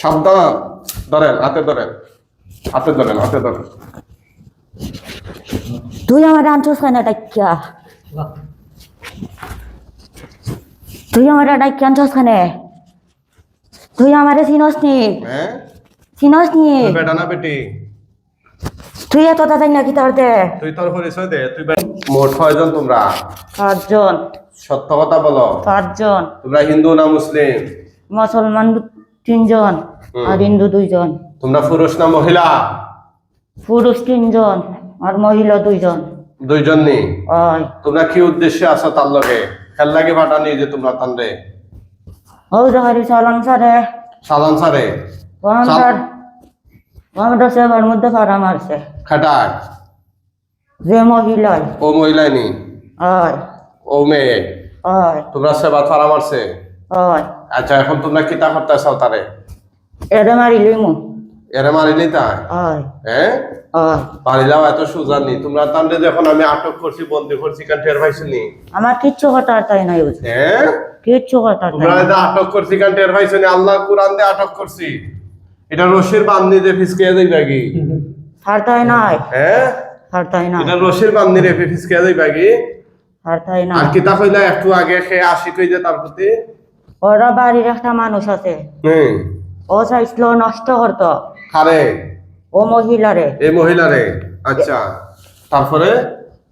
সাবধান। ধরেন হাতে ধরেন। হাতে ধরেন হাতে ধরেন। তুই আমার আনছস কেন ডাক্কা তুই আমার ডাক্কা আনছস কেন তুই আমারে চিনস নি। হ্যাঁ? চিনস নি। বেটা না বেটি। তুই এত তাড়াতাড়ি নাকি তোর দে? তুই তোর পরিচয় দে তুই মোট কয়জন তোমরা? পাঁচজন। সত্য কথা বলো। পাঁচজন। তোমরা হিন্দু না মুসলিম? মুসলমান তিনজন। আর হিন্দু দুইজন। তোমরা পুরুষ না মহিলা? পুরুষ তিনজন আর মহিলা দুইজন। দুইজন নি? তোমরা কি উদ্দেশ্যে আছো তার লগে? খেল লাগে পাঠানি যে তোমরা তানরে। ওই দেখারি চালান সারে সালান সারে মধ্যে ফাড়া মারছে। খাটায় যে ও নি? ও মেয়ে? তোমরা সেবা মারছে? আচ্ছা এখন তোমরা কিতা করতে চাও তারে? এরে মারিলি মু এরে তাই? ওই হ্যাঁ। পারিলাম এত সোজা নি। তোমরা তান্ডে যখন আমি আটক করছি বন্দি করছি কেন টের পাইছি নি? আমার কিচ্ছু হঠাৎ তাই নাই হ্যাঁ কিচ্ছু হঠাৎ তোমরা আটক করছি কেন টের পাইছি নি? আল্লাহ কোরআন দিয়ে আটক করছি। এটা রশির বান্ধি যে ফিসকে দেই বাগি হারতাই নাই। হ্যাঁ? হারতাই নাই। এটা রশির বান্ধি রে ফিসকে দেই বাগি হারতাই আর নাই। কিতা কইলা একটু আগে খেয়ে আসি কই যে তার প্রতি। ওরা বাড়ির একটা মানুষ আছে। হুম। ও চাইছিল নষ্ট করতো খারে ও মহিলারে। এই মহিলারে? আচ্ছা। তারপরে?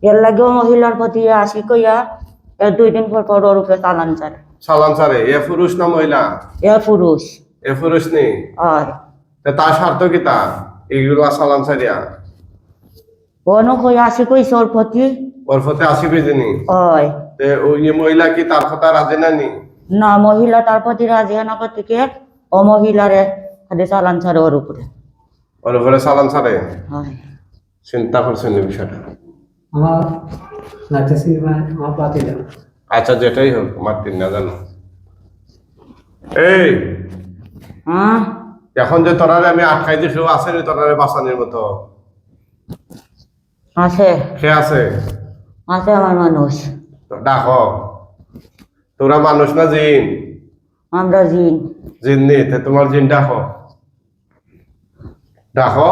এর লাগে ও মহিলার প্রতি আসি কইয়া এর দুই দিন পর পর ওর উপরে চালান চারে সালাম সারে এ পুরুষ না মহিলা? এ পুরুষ। এ পুরুষ নেই আর তার স্বার্থ কি তা এইগুলো সালাম সারিয়া অন্য কই আসি ওর প্রতি ওর আসিবে যিনি ওই তে ওই মহিলা কি তার কথা রাজি না নি? না মহিলা তার প্রতি রাজি না থেকে ও মহিলারে খালি চালান ছাড়ে ওর উপরে। ওর উপরে সালাম সারে হয়। চিন্তা করছেন এই বিষয়টা? আমার নাচা সিনেমা আমার পাতি দাও। আচ্ছা যেটাই হোক মার্তিন না জানো। এই! হ্যাঁ? এখন যে তোরারে আমি আটকাই দিছি আসেনি তোরারে বাঁচানোর মতো? আছে। সে আছে? আছে আমার মানুষ। ডাকো। তোরা মানুষ না জিন? আমরা জিন। জিন নি তে তোমার জিন ডাকো। ডাকো।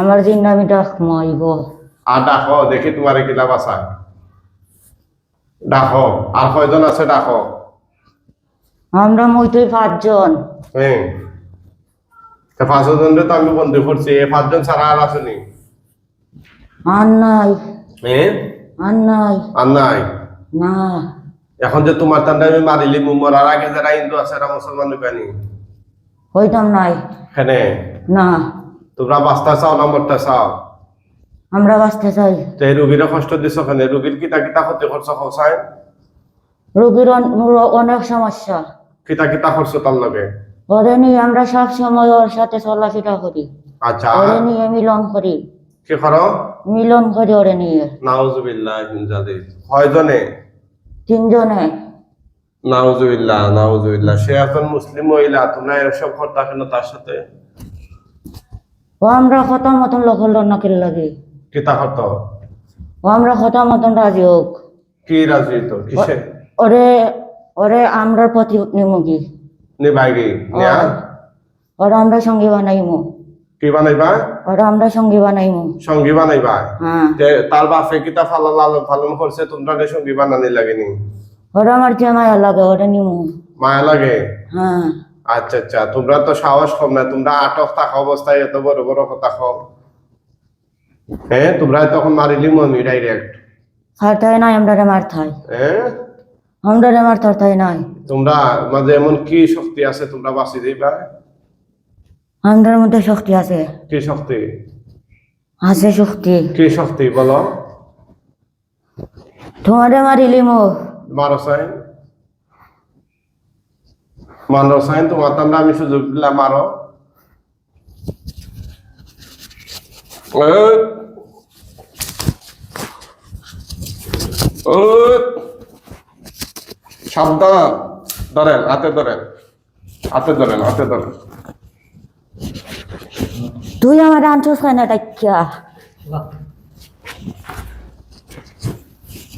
আমার জিন আমি ডাক মাইব আর ডাকো দেখি তোমার কিলা বাসা ডাকো আর কয়জন আছে ডাকো? আমরা মইতই পাঁচজন। হ্যাঁ। তা পাঁচজন তো আমি বন্ধু করছি এই পাঁচজন ছাড়া আর আসেনি আর নাই। হ্যাঁ আর নাই। আর নাই? না। এখন যে তোমার তান্ডে আমি মারিলি মরার আগে যারা হিন্দু আছে এরা মুসলমান ঢুকানি হইতাম নাই। হ্যাঁ না। তোমরা বাঁচতে চাও না মরতে চাও? আমরা বাঁচতে চাই। তো এই রুগীরা কষ্ট দিছ কেন? রুগীর কিতা কিতা ক্ষতি করছ খসাই রোগীর অন- অনেক সমস্যা। কিতা কিতা করছ তার লগে? ওরে নিয়ে আমরা সব সময় ওর সাথে চলাফেরা করি। আচ্ছা। ওরে নিয়ে মিলন করি। কি করো? মিলন করি ওরে নিয়ে নাউজুবিল্লাহ হিনজাদি কয়জনে? তিনজনে। নাউজুবিল্লাহ নাউজুবিল্লাহ। সে একজন মুসলিম মহিলা তোমরা এসব করতা কেন তার সাথে? ও আমরা কথা মতন লোকের নাকের লাগে? কিতা করতো? ও আমরা কথা মতন রাজি হোক। কি রাজি তো কিসে? ওরে ওরে আমরা প্রতি নিমুখী নিবাইগি নিয়া? ওরা আমরা সঙ্গী বানাইমু। কি বানাইবা? ওরা আমরা সঙ্গী বানাইমু। সঙ্গী বানাইবা? হ্যাঁ। তে তার বাপে কিতা ফালা লালন পালন করছে তোমরা রে সঙ্গী বানানি লাগেনি। ওরা আমার যে মায়া লাগে ওরা নিমু। মায়া লাগে? হ্যাঁ। আচ্ছা আচ্ছা তোমরা তো সাহস কম না তোমরা আটক থাকা অবস্থায় এত বড় বড় কথা কম হ্যাঁ তোমরা তখন মারিলি আমি ডাইরেক্ট। হারতাই নাই আমরা রে মারতাই হ্যাঁ আমরা রে মারতাই নাই তোমরা মাঝে এমন কি শক্তি আছে? তোমরা বাঁচি দিবা আমাদের মধ্যে শক্তি আছে। কি শক্তি? আছে শক্তি। কি শক্তি বলো? তোমারে মারিলি মো মারো সাইন মারো সাইন তোমার তান্ডা আমি সুযোগ দিলাম মারো। এই। ওই। সাবধান। ধরেন হাতে ধরেন। হাতে ধরেন হাতে ধরেন। তুই আমার আনছস কেন ডাক্কা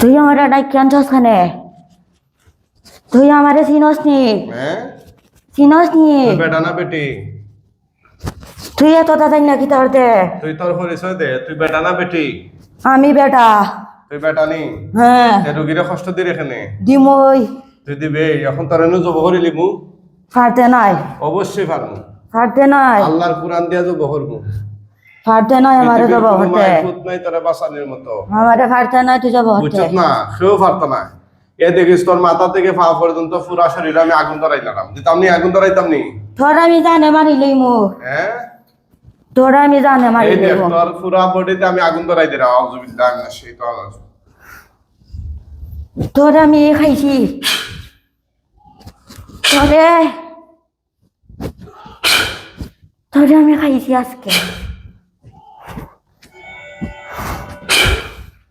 তুই আমার আনছস কেন তুই আমারে চিনস নি। হ্যাঁ? চিনস নি। বেটা না বেটি? তুই এত তাড়াতাড়ি নাকি তোরতে তুই তোর পরিচয় দে তুই বেটা না বেটি? আমি বেটা। তুই বেটা নি হ্যাঁ। এ কষ্ট দিয়ে এখানে দিমই তুই দিবে এখন তোর এনে জব করিলি মু ফাটতে নাই। অবশ্যই নাই। আল্লাহর কোরআন দিয়া জব করব ফাটতে নাই আমারে পৃথিবীর যাব হতে। মায়ের নাই তোরা বাঁচানোর মতো। আমারে নাই তুই যাব হতে। বুঝছত না? সেও পারতো না এ দেখিস তোর মাথা থেকে পা পর্যন্ত পুরা শরীরে আমি আগুন ধরাইলাম দিতাম নি আগুন ধরাইতাম নি? তোর আমি জানে মারিলেই মু হ্যাঁ তোর আমি জানে এই মারিলেই দেখ মু তোর পুরা বডিতে আমি আগুন ধরাই দিলাম আউযুবিল্লাহ মিনাশ শাইতানির রাজিম তোর আমি খাইছি। তোরে। তোরে আমি খাইছি আজকে।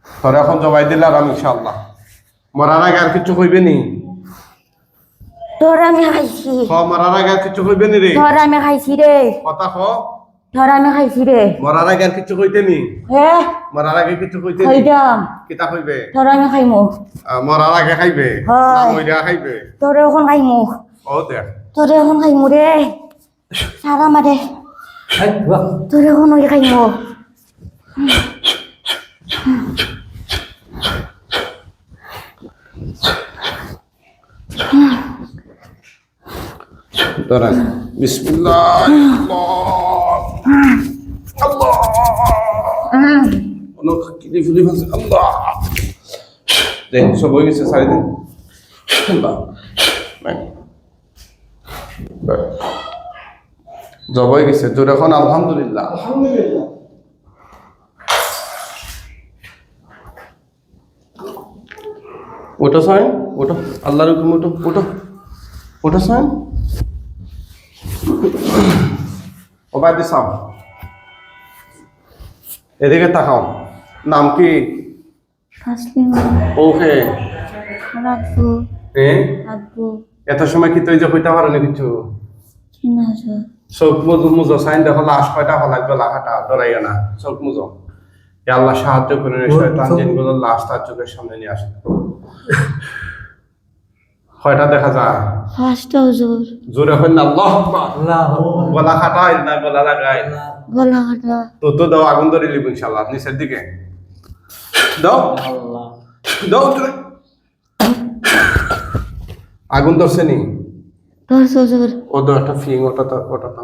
তোর এখন জবাই দিলাম ইনশাআল্লাহ। মরার আগে আর কিছু কইবে নি? তোর আমি খাইছি। খ মরার আগে আর কিছু কইবে নি রে? তোর আমি খাইছি রে। কথা খ তোর আমি খাইছি রে। মরার আগে আর কিছু কইতে নি? হে? মরার আগে কিছু কইতে নি? খাইতাম কিতা কইবে? তোর আমি খাইমু। মরার আগে খাইবে? হয়। না মইরা খাইবে? তোরে এখন খাইমু। ও দেখ। তোরে এখন খাইমু রে। সারা মারে। তোরে এখন ওই খাইমু। ধরেন বিসমিল্লাহ আল্লাহ আল্লাহ সব হয়ে গেছে হয়ে গেছে তোর এখন আলহামদুলিল্লাহ ওটা সাইন ওটা আল্লাহর হুকুম ওটো ওটো ওটা সাইন ওবায়দি এদিকে তাকাও নাম কি? ওকে। এত সময় কি তুই যে কইতে পারো না কিছু? চোখ মুজো মুজো সাইন দেখো লাশ কয়টা হল? লাগবে লাখাটা ডরাইও না। চোখ মুজো। আল্লাহ সাহায্য করে শয়তান জিনগুলো লাশ তার চোখের সামনে নিয়ে আসে কয়টা দেখা যায়? হুজুর জোরে। হইন না আল্লাহ গলা খাটাই না গলা লাগাই গলা কাটা তো তো দাও আগুন ধরে লিব ইনশাল্লাহ নিচের দিকে। দাও দাও। আগুন ধরছে নি? দশ ও তো একটা ফিং ওটা তো ওটা তো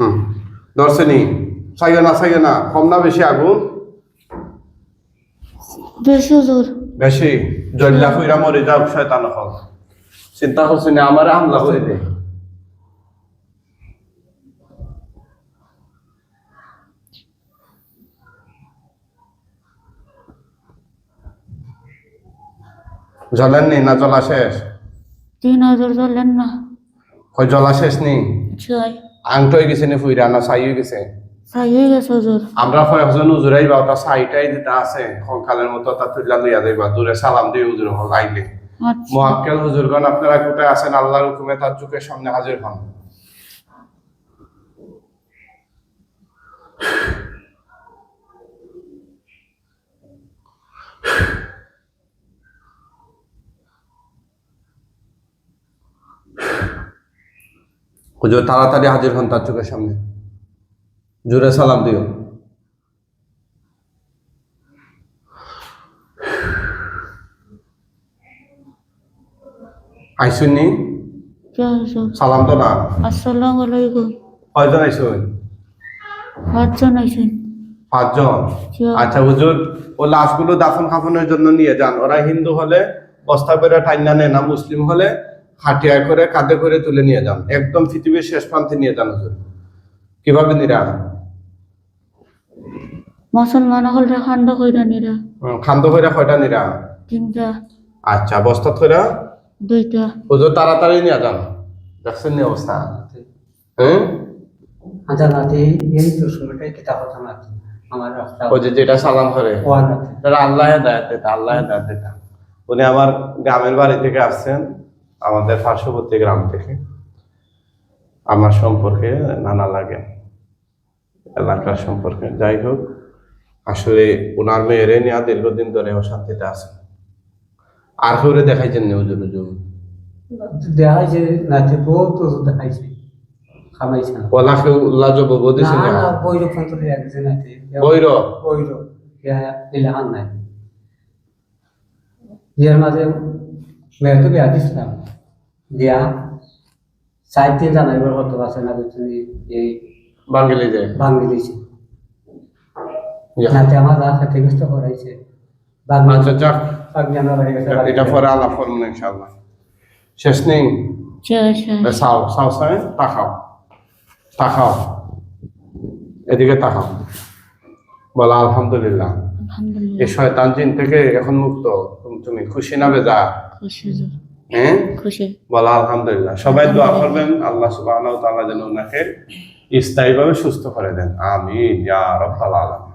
হুম। ধরছে নি? না কম না বেশি আগুন? বেশ হুজুর বেশি? জল্লা ফুইরা মরে যাও শয়তান হল চিন্তা করছি না আমার হামলা করে দে। জলেন নি না জলা শেষ? তিন হুজুর চললেন না। কই জলা শেষ নি? ছয় আংট হয়ে গেছে নি ফুইরা না হয়ে গেছে? হয়ে গেছে হুজুর আমরা কয়েকজন উজুরাই বা ওটা সাইটাই যেটা আছে সংখ্যালের মতো তা তুইলা লইয়া যাইবা। দূরে সালাম দিয়ে উজুর হল আইলে। আচ্ছা। মোয়াক্কেল হুজুরগণ আপনারা কোথায় আছেন? আল্লাহর হুকুমে তার চোখের সামনে হাজির হন। হুজুর তাড়াতাড়ি হাজির হন তার চোখের সামনে। জোরে সালাম দিও। আইসুনি? সালাম তো না? আসসালামু আলাইকুম কয়জন আইসুন? পাঁচজন আইছেন পাঁচজন? আচ্ছা হুজুর ও লাশগুলো দাফন কাফনের জন্য নিয়ে যান। ওরা হিন্দু হলে বস্তা করে টাইনা নেয় না মুসলিম হলে হাটিয়া করে কাঁধে করে তুলে নিয়ে যান। একদম পৃথিবীর শেষ প্রান্তে নিয়ে যান হুজুর। কীভাবে নিরা মুসলমান হলে খান্ড কইরা নিরা। খান্দ করে কয়টা নিরা তিনটা। আচ্ছা বস্তা করে দুইটা। হুজুর তাড়াতাড়ি নিয়ে যান। দেখছেন নি অবস্থা? হ্যাঁ আচ্ছা নাতি এই তো সময়টাই কিতাব হতো নাতি। আমার রাস্তা ওই যে যেটা সালাম করে। আল্লাহ হেদায়ত দিতা আল্লাহ হেদায়ত দিতা উনি আমার গ্রামের বাড়ি থেকে আসছেন। আমাদের পার্শ্ববর্তী গ্রাম থেকে। আমার সম্পর্কে নানা লাগে এলাকার সম্পর্কে। যাই হোক আসলে ওনার মেয়েরে নিয়ে দীর্ঘদিন ধরে অশান্তিতে আছে। আর কেউরে দেখাইছেন নি হুজুর দেখাইছে দেখাইছে। খামাইছে না। ওলা কেউ লাজব একছে নাতি বৈর বৈর এলাহান নাই। মাঝে মেয়ে তো বিয়া দিছিলাম। চার দিন জানাইবার কত আছে না তুমি এই বাঙ্গিলি যে ভাঙি দিয়েছে ইয়া। নাতি আমার যা গেছে করাইছে আচ্ছা যাক। এটা পরে আলাপ করব না ইনশাআল্লাহ। শেষ নেই? সাও সাও সাই তাকাও। তাকাও। এদিকে তাকাও। বলা আলহামদুলিল্লাহ। আলহামদুলিল্লাহ। এই শয়তান জিন থেকে এখন মুক্ত। তুমি খুশি না বেজা খুশি হ্যাঁ? খুশি। বলা আলহামদুলিল্লাহ। সবাই দোয়া করবেন। আল্লাহ সুবহানাহু ওয়া তাআলা যেন ওনাকে স্থায়ীভাবে সুস্থ করে দেন। আমিন ইয়া রাব্বাল আলামিন।